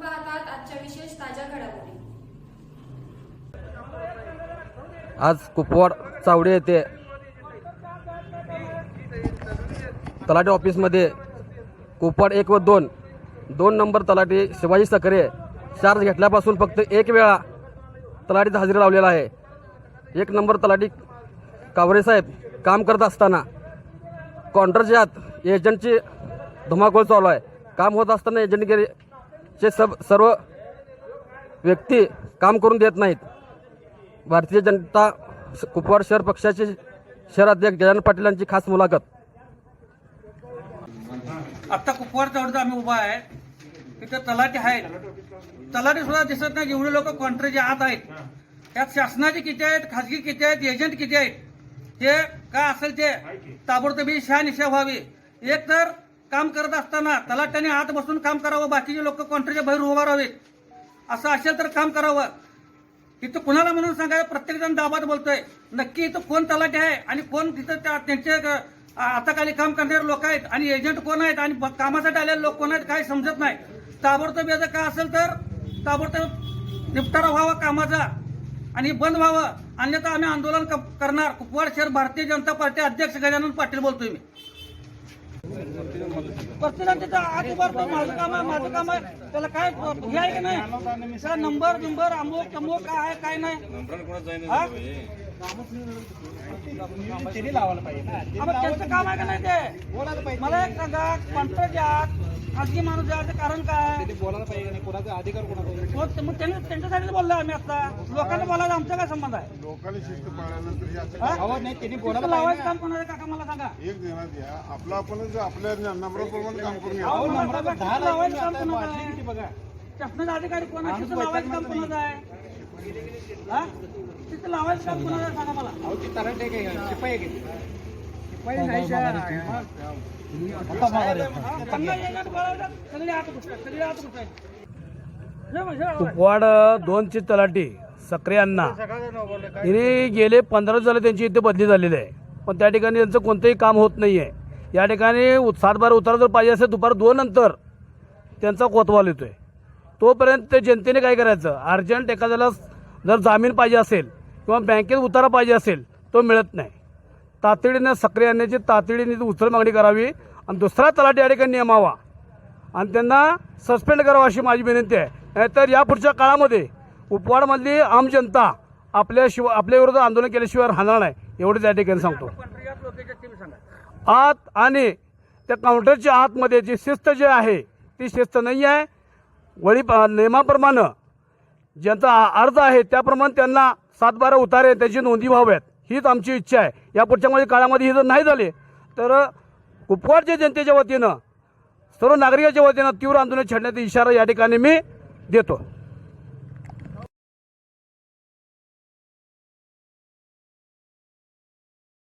पाहतात आजच्या विशेष ताज्या घडामोडी. आज कुपवाड चावडे येथे तलाठी ऑफिसमध्ये कुपवाड एक व दोन दोन नंबर तलाठी शिवाजी सकरे चार्ज घेतल्यापासून फक्त एक वेळा तलाटीत हजेरी लावलेला आहे. एक नंबर तलाठी कावरेसाहेब काम करत असताना कॉन्ट्रॅक्टच्या आत एजंटची धुमाकूळ चालू आहे. काम होत असताना एजंटगिरीचे सब सर्व व्यक्ती काम करून देत नाहीत. भारतीय जनता कुपवाड शहर पक्षाचे शहर अध्यक्ष गजानन पाटील यांची खास मुलाखत. आत्ता कुपवाड चौडचा आम्ही उभा आहे. तिथे तलाठी आहेत. तलाठी सुद्धा दिसत नाही. जेवढे लोक कॉन्ट्रॅक्टच्या आत आहेत. त्यात शासनाचे किती आहेत? खाजगी किती आहेत? एजंट किती आहेत? ते काय असेल ते? ताबडतोबी शहा शहानिशा व्हावी. एक तर काम करत असताना तलाट्याने आत बसून काम करावं बाकीचे लोक कॉन्ट्रीच्या बाहेर उभा राहावेत असं असेल तर काम करावं. इथं कुणाला म्हणून सांगायचं? प्रत्येकजण दाबात बोलतोय. नक्की इथं कोण तलाठी आहे आणि कोण तिथं त्या- त्यांचे ग- हाताखाली काम करणारे लोक आहेत आणि एजंट कोण आहेत आणि ब- कामासाठी आलेले लोक कोण आहेत काय समजत नाही. ताबडतोब याचं काय असेल तर ताबडतोब निपटारा व्हावा कामाचा आणि बंद व्हावं. अन्यथा आम्ही आंदोलन क- करणार. कुपवाड शहर भारतीय जनता पार्टी अध्यक्ष गजानन पाटील बोलतोय मी. प्रत्येकाने उभा राहतो, माझं काम आहे माझं काम आहे त्याला काय हे आहे की नाही? त्याला नंबर बिंबर अमुक तमुक काय आहे काय नाही? हा? हा, मग त्यांचं काम आहे का नाही ते? मला एक सांगा कॉन्ट्रॅक्ट खाजगी माणूस जायचं कारण काय? बोलायला पाहिजे नाही कोणाचा अधिकार कोणाचा हो, ते- मग त्यांनी त्यांच्यासाठीच बोललो आम्ही आता. लोकांना बोलायला आमचा काय संबंध आहे? लोकांनी शिस्त पाळल्यानंतर हे असं हा? अहो, नाही, त्यांनी तिथं बोलायला लावायचं काम कोणाचं काका मला सांगा. एक देण्यात या. आपलं आपणच आपल्या नंबराप्रमाणे काम करून अहो, दहा लावायचं काम कोणाचं आहे? किती बघा? शासनाचा अधिकारी कोण आहे तिथं लावायचं काम कोणाचं आहे? हा? तिथं लावायचं काम कोणाचं आहे? सांगा मला. अहो ती तराटे काय शिपाई आहे? कुपवाड दोनची तलाठी सक्रिय अण्णा. हिने गेले पंधरा झाले त्यांची इथे बदली झालेली आहे. पण त्या ठिकाणी त्यांचं कोणतंही काम होत नाही आहे या ठिकाणी उत- सातबारा उतारा जर पाहिजे असेल दुपार दोन नंतर त्यांचा कोतवाल येतो आहे तोपर्यंत ते जनतेने काय करायचं? अर्जंट एखाद्याला जर जामीन पाहिजे असेल किंवा बँकेत उतारा पाहिजे असेल तो मिळत नाही. तातडीनं सक्रिय आणण्याची तातडीने उचल मागणी करावी आणि दुसरा तलाठी या ठिकाणी नेमावा आणि त्यांना सस्पेंड करावं अशी माझी विनंती आहे. नाहीतर या पुढच्या काळामध्ये उपवाडमधली आम जनता आपल्या शिव आंदोलन केल्याशिवाय राहणार नाही. एवढंच या ठिकाणी सांगतो. आत आणि त्या काउंटरच्या आतमध्ये जी शिस्त जी आहे ती शिस्त नाही आहे. वळी नियमाप्रमाणे ज्यांचा आ- अर्ज आहे त्याप्रमाणे त्यांना सातबारा उतारे त्याची नोंदी व्हाव्यात. हीच आमची इच्छा आहे. या पुढच्या काळामध्ये ही जर नाही झाले तर कुपवाडच्या जनतेच्या वतीनं सर्व नागरिकाच्या वतीनं तीव्र आंदोलन छेडण्याचा इशारा या ठिकाणी मी देतो.